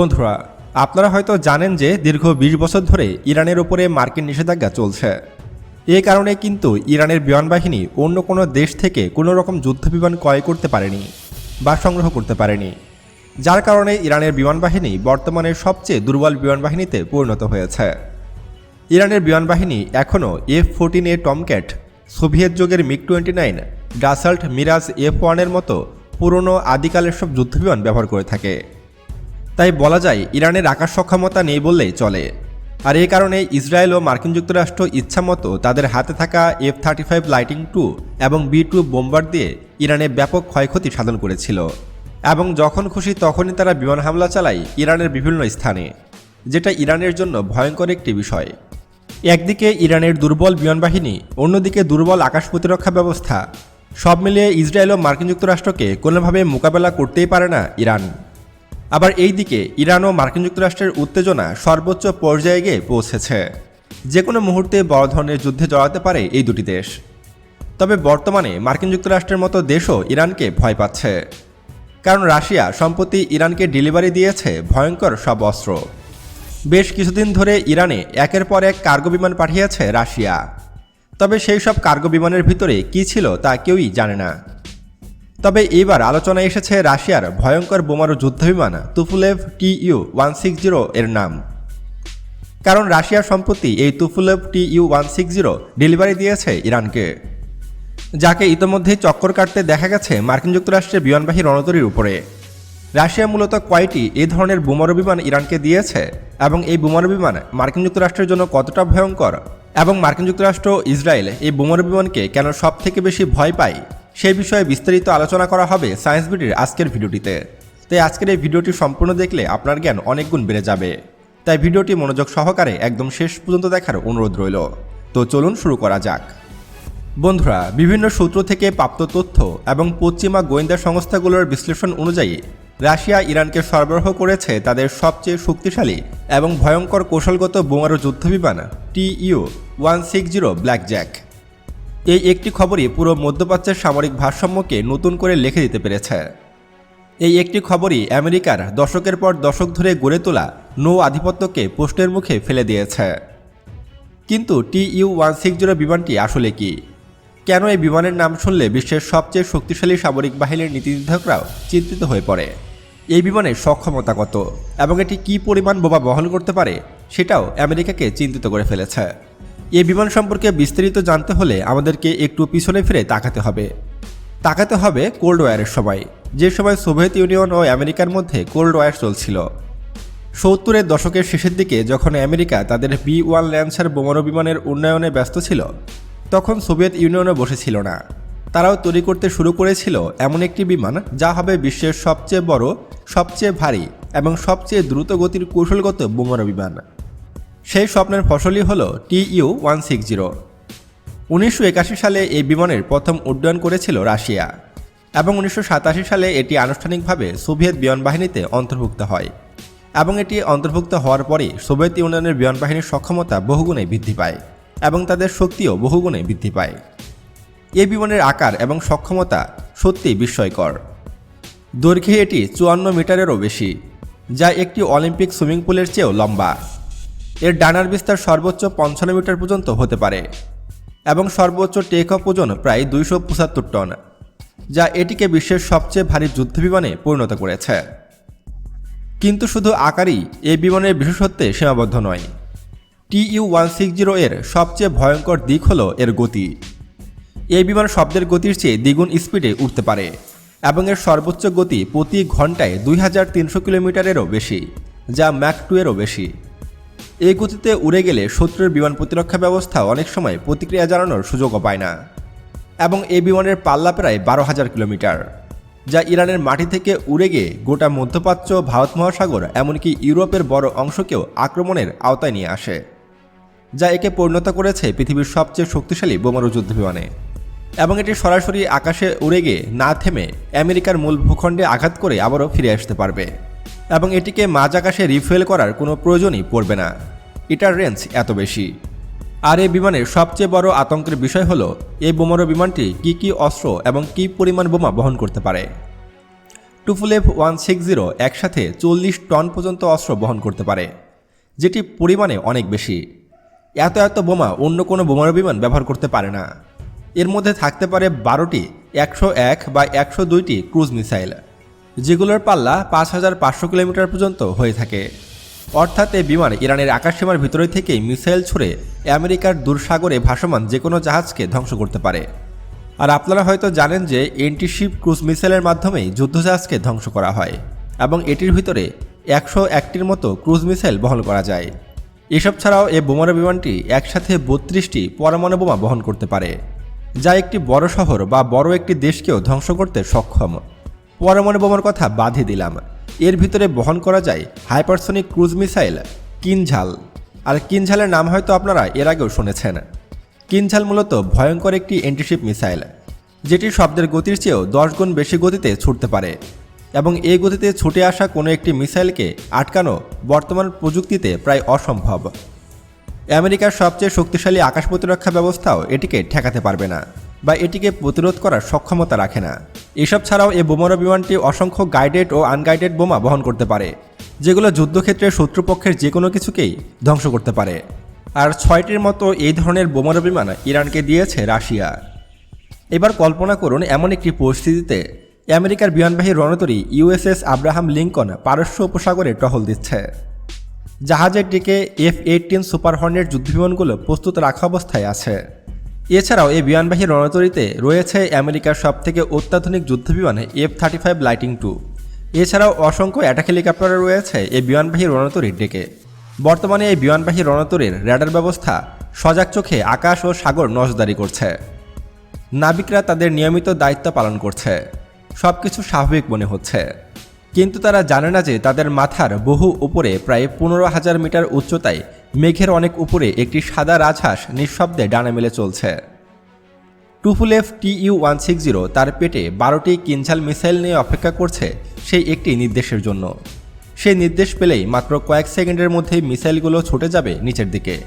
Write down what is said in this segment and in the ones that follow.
বন্ধুরা, আপনারা হয়তো জানেন যে দীর্ঘ ২০ বছর ধরে ইরানের ওপরে মার্কিন নিষেধাজ্ঞা চলছে। এ কারণে কিন্তু ইরানের বিমান বাহিনী অন্য কোনো দেশ থেকে কোনো রকম যুদ্ধবিমান ক্রয় করতে পারেনি বা সংগ্রহ করতে পারেনি, যার কারণে ইরানের বিমান বাহিনী বর্তমানে সবচেয়ে দুর্বল বিমান বাহিনীতে পরিণত হয়েছে। ইরানের বিমান বাহিনী এখনও F fourteen A Tomcat, Soviet যুগের MiG twenty nine, Dassault Mirage F ওয়ানের মতো পুরনো আদিকালের সব যুদ্ধবিমান ব্যবহার করে থাকে। তাই বলা যায়, ইরানের আকাশ সক্ষমতা নেই বললেই চলে। আর এই কারণে ইসরায়েল ও মার্কিন যুক্তরাষ্ট্র ইচ্ছামতো তাদের হাতে থাকা F thirty five Lightning two এবং বি টু বোম্বার দিয়ে ইরানে ব্যাপক ক্ষয়ক্ষতি সাধন করেছিল। এবং যখন খুশি তখনই তারা বিমান হামলা চালায় ইরানের বিভিন্ন স্থানে, যেটা ইরানের জন্য ভয়ঙ্কর একটি বিষয়। একদিকে ইরানের দুর্বল বিমান বাহিনী, অন্যদিকে দুর্বল আকাশ প্রতিরক্ষা ব্যবস্থা। সব মিলিয়ে ইসরায়েল ও মার্কিন যুক্তরাষ্ট্রকে কোনোভাবে মোকাবেলা করতেই পারে না ইরান। আবার এই দিকে ইরান ও মার্কিন যুক্তরাষ্ট্রের উত্তেজনা সর্বোচ্চ পর্যায়ে গিয়ে পৌঁছেছে। যে কোনো মুহূর্তে বড় ধরনের যুদ্ধে জড়াতে পারে এই দুটি দেশ। তবে বর্তমানে মার্কিন যুক্তরাষ্ট্রের মতো দেশও ইরানকে ভয় পাচ্ছে। কারণ রাশিয়া সম্প্রতি ইরানকে ডেলিভারি দিয়েছে ভয়ঙ্কর সব অস্ত্র। বেশ কিছুদিন ধরে ইরানে একের পর এক কার্গো বিমান পাঠিয়েছে রাশিয়া। তবে সেই সব কার্গো বিমানের ভিতরে কী ছিল তা কেউই জানে না। তবে এবার আলোচনায় এসেছে রাশিয়ার ভয়ঙ্কর বোমারু যুদ্ধবিমান Tupolev T U one six zero এর নাম। কারণ রাশিয়া সম্প্রতি এই Tupolev T U one six zero delivery দিয়েছে ইরানকে, যাকে ইতোমধ্যেই চক্কর কাটতে দেখা গেছে মার্কিন যুক্তরাষ্ট্রের বিমানবাহী রণতরীর উপরে। রাশিয়া মূলত কয়টি এই ধরনের বোমারু বিমান ইরানকে দিয়েছে এবং এই বোমারু বিমান মার্কিন যুক্তরাষ্ট্রের জন্য কতটা ভয়ঙ্কর এবং মার্কিন যুক্তরাষ্ট্র ইসরায়েল এই বোমারু বিমানকে কেন সব থেকে বেশি ভয় পায়? সেই বিষয়ে বিস্তারিত আলোচনা করা হবে সায়েন্স বিডির আজকের ভিডিওটিতে। তাই আজকের এই ভিডিওটি সম্পূর্ণ দেখলে আপনার জ্ঞান অনেক গুণ বেড়ে যাবে। তাই ভিডিওটি মনোযোগ সহকারে একদম শেষ পর্যন্ত দেখার অনুরোধ রইল। তো চলুন শুরু করা যাক। বন্ধুরা, বিভিন্ন সূত্র থেকে প্রাপ্ত তথ্য এবং পশ্চিমা গোয়েন্দা সংস্থাগুলোর বিশ্লেষণ অনুযায়ী, রাশিয়া ইরানকে সরবরাহ করেছে তাদের সবচেয়ে শক্তিশালী এবং ভয়ঙ্কর কৌশলগত বোমারু যুদ্ধবিমান T U one six zero Black Jack এই একটি খবরই পুরো মধ্যপ্রাচ্যের সামরিক ভারসাম্যকে নতুন করে লিখে দিতে পেরেছে। এই একটি খবরই আমেরিকার দশকের পর দশক ধরে গড়ে তোলা নৌ আধিপত্যকে প্রশ্নের মুখে ফেলে দিয়েছে। কিন্তু T U one six zero বিমানটি আসলে কি? কেন এই বিমানের নাম শুনলে বিশ্বের সবচেয়ে শক্তিশালী সামরিক বাহিনীর নীতি নির্ধারকরাও চিন্তিত হয়ে পড়ে? এই বিমানের সক্ষমতা কত? এবং এটি কী পরিমাণ বোমা বহন করতে পারে? সেটাও আমেরিকাকে চিন্তিত করে ফেলেছে। এই বিমান সম্পর্কে বিস্তারিত জানতে হলে আমাদেরকে একটু পিছনে ফিরে তাকাতে হবে। তাকাতে হবে কোল্ড ওয়ারের সময়, যে সময় সোভিয়েত ইউনিয়ন ও আমেরিকার মধ্যে কোল্ড ওয়ার চলছিল। সত্তরের দশকের শেষের দিকে যখন আমেরিকা তাদের বি ওয়ান ল্যান্সার বোমারু বিমানের উন্নয়নে ব্যস্ত ছিল, তখন সোভিয়েত ইউনিয়নও বসেছিল না। তারাও তৈরি করতে শুরু করেছিল এমন একটি বিমান যা হবে বিশ্বের সবচেয়ে বড়, সবচেয়ে ভারী এবং সবচেয়ে দ্রুত গতির কৌশলগত বোমারু বিমান। সেই স্বপ্নের ফসলই হল T U one six zero. উনিশশো একাশি সালে এই বিমানের প্রথম উড্ডয়ন করেছিল রাশিয়া এবং উনিশশো সাতাশি সালে এটি আনুষ্ঠানিকভাবে সোভিয়েত বিমান বাহিনীতে অন্তর্ভুক্ত হয় এবং এটি অন্তর্ভুক্ত হওয়ার পরই সোভিয়েত ইউনিয়নের বিমান বাহিনীর সক্ষমতা বহুগুণে বৃদ্ধি পায় এবং তাদের শক্তিও বহুগুণে বৃদ্ধি পায়। এই বিমানের আকার এবং সক্ষমতা সত্যিই বিস্ময়কর। দৈর্ঘ্যে এটি চুয়ান্ন মিটারেরও বেশি, যা একটি অলিম্পিক সুইমিং পুলের চেয়েও লম্বা। এর ডানার বিস্তার সর্বোচ্চ পঞ্চান্ন মিটার পর্যন্ত হতে পারে এবং সর্বোচ্চ টেক অফ ওজন প্রায় দুইশো পঁচাত্তর টন, যা এটিকে বিশ্বের সবচেয়ে ভারী যুদ্ধবিমানে পরিণত করেছে। কিন্তু শুধু আকারই এই বিমানের বিশেষত্বে সীমাবদ্ধ নয় T U one six zero এর সবচেয়ে ভয়ঙ্কর দিক হল এর গতি। এই বিমান শব্দের গতির চেয়ে দ্বিগুণ স্পিডে উঠতে পারে এবং এর সর্বোচ্চ গতি প্রতি ঘন্টায় দুই হাজার তিনশো কিলোমিটারেরও বেশি, যা ম্যাক টু এরও বেশি। এই গতিতে উড়ে গেলে শত্রুর বিমান প্রতিরক্ষা ব্যবস্থা অনেক সময় প্রতিক্রিয়া জানানোর সুযোগও পায় না। এবং এই বিমানের পাল্লা প্রায় বারো হাজার কিলোমিটার, যা ইরানের মাটি থেকে উড়ে গিয়ে গোটা মধ্যপ্রাচ্য, ভারত মহাসাগর, এমনকি ইউরোপের বড় অংশকেও আক্রমণের আওতায় নিয়ে আসে, যা একে পরিণত করেছে পৃথিবীর সবচেয়ে শক্তিশালী বোমারু যুদ্ধ বিমানে। এবং এটি সরাসরি আকাশে উড়ে গিয়ে না থেমে আমেরিকার মূল ভূখণ্ডে আঘাত করে আবারও ফিরে আসতে পারবে। এবং এটিকে মাঝ আকাশে রিফুয়েল করার কোনো প্রয়োজনই পড়বে না। এটার রেঞ্জ এত বেশি। আর এই বিমানের সবচেয়ে বড় আতঙ্কের বিষয় হলো, এই বোমারু বিমানটি কি কি অস্ত্র এবং কি পরিমাণ বোমা বহন করতে পারে? টুফুলেভ ওয়ান সিক্স জিরো একসাথে চল্লিশ টন পর্যন্ত অস্ত্র বহন করতে পারে, যেটি পরিমাণে অনেক বেশি। এত এত বোমা অন্য কোনো বোমারু বিমান ব্যবহার করতে পারে না। এর মধ্যে থাকতে পারে বারোটি একশো এক বা একশো দুইটি ক্রুজ মিসাইল। যেগুলোর পাল্লা পাঁচ হাজার পাঁচশো কিলোমিটার পর্যন্ত হয়ে থাকে। অর্থাৎ এই বিমান ইরানের আকাশসীমার ভিতরে থেকেই মিসাইল ছুড়ে আমেরিকার দূরসাগরে ভাসমান যে কোনো জাহাজকে ধ্বংস করতে পারে। আর আপনারা হয়তো জানেন যে এন্টিশিপ ক্রুজ মিসাইলের মাধ্যমেই যুদ্ধজাহাজকে ধ্বংস করা হয় এবং এটির ভিতরে একশো একটির মতো ক্রুজ মিসাইল বহন করা যায়। এসব ছাড়াও এই বোমারু বিমানটি একসাথে বত্রিশটি পরমাণু বোমা বহন করতে পারে, যা একটি বড় শহর বা বড় একটি দেশকেও ধ্বংস করতে সক্ষম। পরমাণু বোমার কথা বাদই দিলাম। এর ভিতরে বহন করা যায় হাইপারসনিক ক্রুজ মিসাইল কিনঝাল আর কিনঝালের নাম হয়তো আপনারা এর আগেও শুনেছেন। কিনঝাল মূলত ভয়ঙ্কর একটি এন্টিশিপ মিসাইল, যেটি শব্দের গতির চেয়েও দশ গুণ বেশি গতিতে ছুটতে পারে এবং এই গতিতে ছুটে আসা কোনো একটি মিসাইলকে আটকানো বর্তমান প্রযুক্তিতে প্রায় অসম্ভব। আমেরিকার সবচেয়ে শক্তিশালী আকাশ প্রতিরক্ষা ব্যবস্থাও এটিকে ঠেকাতে পারবে না বা এটিকে প্রতিরোধ করার সক্ষমতা রাখে না। এসব ছাড়াও এই বোমারু বিমানটি অসংখ্য গাইডেড ও আনগাইডেড বোমা বহন করতে পারে, যেগুলো যুদ্ধক্ষেত্রে শত্রুপক্ষের যে কোনো কিছুকেই ধ্বংস করতে পারে। আর ছয়টির মতো এই ধরনের বোমারু বিমান ইরানকে দিয়েছে রাশিয়া। এবার কল্পনা করুন, এমন একটি পরিস্থিতিতে আমেরিকার বিমানবাহী রণতরী ইউএসএস আব্রাহাম লিঙ্কন পারস্য উপসাগরে টহল দিচ্ছে। জাহাজের দিকে এফ এইটিন সুপার হর্নের যুদ্ধবিমানগুলো প্রস্তুত রাখা অবস্থায় আছে। এছাড়াও এই বিমানবাহী রণতরীতে রয়েছে আমেরিকার সবথেকে অত্যাধুনিক যুদ্ধবিমান F thirty five Lightning two এছাড়াও অসংখ্য অ্যাটাক হেলিকপ্টার রয়েছে এই বিমানবাহী রণতরীর ডেকে। বর্তমানে এই বিমানবাহী রণতরীর র্যাডার ব্যবস্থা সজাগ চোখে আকাশ ও সাগর নজদারি করছে। নাবিকরা তাদের নিয়মিত দায়িত্ব পালন করছে। সব কিছু স্বাভাবিক মনে হচ্ছে। কিন্তু তারা জানে না যে তাদের মাথার বহু উপরে প্রায় পনেরো হাজার মিটার উচ্চতায় মেঘের অনেক উপরে একটি সাদা রাজহাঁস নিঃশব্দে ডানা মেলে চলছে। Tupolev T U one six zero তার পেটে বারোটি কিনঝাল মিসাইল নিয়ে অপেক্ষা করছে সেই একটি নির্দেশের জন্য। সেই নির্দেশ পেলেই মাত্র কয়েক সেকেন্ডের মধ্যে মিসাইলগুলো ছুটে যাবে নিচের দিকে।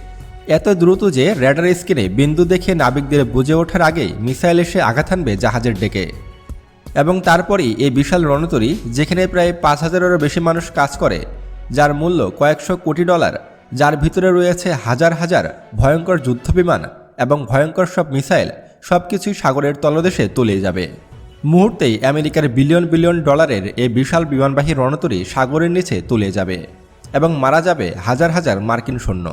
এত দ্রুত যে র্যাডার স্ক্রিনে বিন্দু দেখে নাবিকদের বুঝে ওঠার আগেই মিসাইল এসে আঘাত হানবে জাহাজের ডেকে। এবং তারপরই এই বিশাল রণতরী, যেখানে প্রায় পাঁচ হাজারেরও বেশি মানুষ কাজ করে, যার মূল্য কয়েকশো কোটি ডলার যার ভিতরে রয়েছে হাজার হাজার ভয়ঙ্কর যুদ্ধবিমান এবং ভয়ঙ্কর সব মিসাইল সব কিছুই সাগরের তলদেশে তলিয়ে যাবে। মুহূর্তেই আমেরিকার বিলিয়ন বিলিয়ন ডলারের এই বিশাল বিমানবাহী রণতরী সাগরের নিচে তলিয়ে যাবে এবং মারা যাবে হাজার হাজার মার্কিন সৈন্য।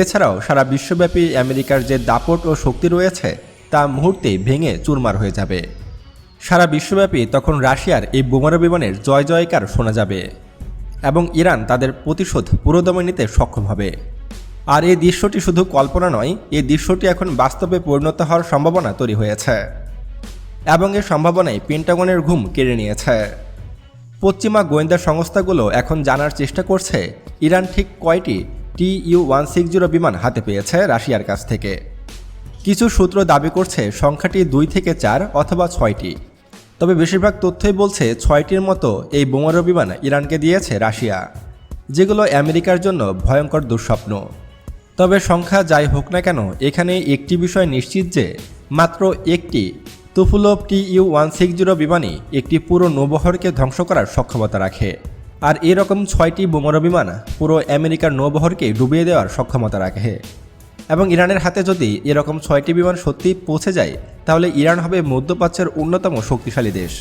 এছাড়াও সারা বিশ্বব্যাপী আমেরিকার যে দাপট ও শক্তি রয়েছে, তা মুহূর্তেই ভেঙে চুরমার হয়ে যাবে। সারা বিশ্বব্যাপী তখন রাশিয়ার এই বোমারু বিমানের জয় জয়কার শোনা যাবে। এবং ইরান তাদের প্রতিশোধ পুরোদমে নিতে সক্ষম হবে। আর এই দৃশ্যটি শুধু কল্পনা নয়, এই দৃশ্যটি এখন বাস্তবে পরিণত হওয়ার সম্ভাবনা তৈরি হয়েছে। এবং এই সম্ভাবনায় পেন্টাগনের ঘুম কেড়ে নিয়েছে। পশ্চিমা গোয়েন্দা সংস্থাগুলো এখন জানার চেষ্টা করছে, ইরান ঠিক কয়টি T U one six zero বিমান হাতে পেয়েছে রাশিয়ার কাছ থেকে। কিছু সূত্র দাবি করছে, সংখ্যাটি দুই থেকে চার অথবা ছয়টি। তবে বেশিরভাগ তথ্যই বলছে ছয়টির মতো এই বোমারু বিমান ইরানকে দিয়েছে রাশিয়া, যেগুলো আমেরিকার জন্য ভয়ঙ্কর দুঃস্বপ্ন। তবে সংখ্যা যাই হোক না কেন, এখানে একটি বিষয় নিশ্চিত যে মাত্র একটি Tupolev T U one six zero বিমানই একটি পুরো নৌবহরকে ধ্বংস করার সক্ষমতা রাখে। আর এরকম ছয়টি বোমারু বিমান পুরো আমেরিকার নৌবহরকে ডুবিয়ে দেওয়ার সক্ষমতা রাখে। এবং ইরানের হাতে যদি এরকম ছয়টি বিমান সত্যিই পৌঁছে যায়, তাহলে ইরান হবে মধ্যপ্রাচ্যের অন্যতম শক্তিশালী দেশ।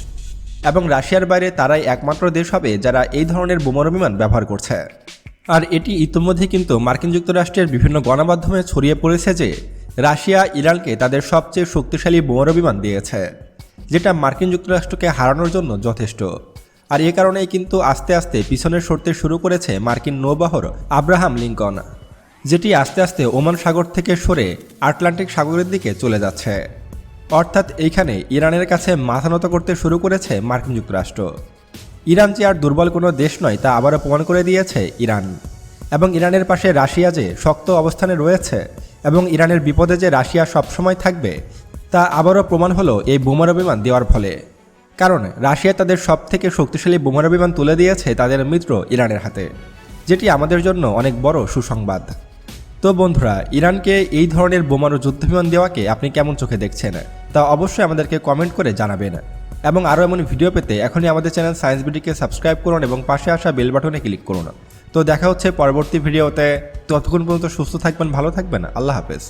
এবং রাশিয়ার বাইরে তারাই একমাত্র দেশ হবে যারা এই ধরনের বোমারু বিমান ব্যবহার করছে। আর এটি ইতিমধ্যে কিন্তু মার্কিন যুক্তরাষ্ট্রের বিভিন্ন গণমাধ্যমে ছড়িয়ে পড়েছে যে, রাশিয়া ইরানকে তাদের সবচেয়ে শক্তিশালী বোমারু বিমান দিয়েছে, যেটা মার্কিন যুক্তরাষ্ট্রকে হারানোর জন্য যথেষ্ট। আর এ কারণেই কিন্তু আস্তে আস্তে পিছনে সরতে শুরু করেছে মার্কিন নৌবাহর আব্রাহাম লিঙ্কন। যেটি আস্তে আস্তে ওমান সাগর থেকে সরে আটলান্টিক সাগরের দিকে চলে যাচ্ছে। অর্থাৎ এইখানে ইরানের কাছে মাথা নত করতে শুরু করেছে মার্কিন যুক্তরাষ্ট্র। ইরান যে আর দুর্বল কোনো দেশ নয় তা আবারও প্রমাণ করে দিয়েছে ইরান। এবং ইরানের পাশে রাশিয়া যে শক্ত অবস্থানে রয়েছে এবং ইরানের বিপদে যে রাশিয়া সবসময় থাকবে, তা আবারও প্রমাণ হলো এই বোমারু বিমান দেওয়ার ফলে। কারণ রাশিয়া তাদের সব থেকে শক্তিশালী বোমারু বিমান তুলে দিয়েছে তাদের মিত্র ইরানের হাতে, যেটি আমাদের জন্য অনেক বড় সুসংবাদ। তো বন্ধুরা, ইরানকে এই ধরনের বোমারু যুদ্ধবিমান দেওয়াকে আপনি কেমন চোখে দেখছেন? তা অবশ্যই আমাদেরকে কমেন্ট করে জানাবেন। এবং আরও এমন ভিডিও পেতে এখনই আমাদের চ্যানেল সায়েন্স বিডিকে সাবস্ক্রাইব করুন এবং পাশে আসা বেল বাটনে ক্লিক করুন। তো দেখা হচ্ছে পরবর্তী ভিডিওতে। ততক্ষণ পর্যন্ত সুস্থ থাকবেন, ভালো থাকবেন। আল্লাহ হাফেজ।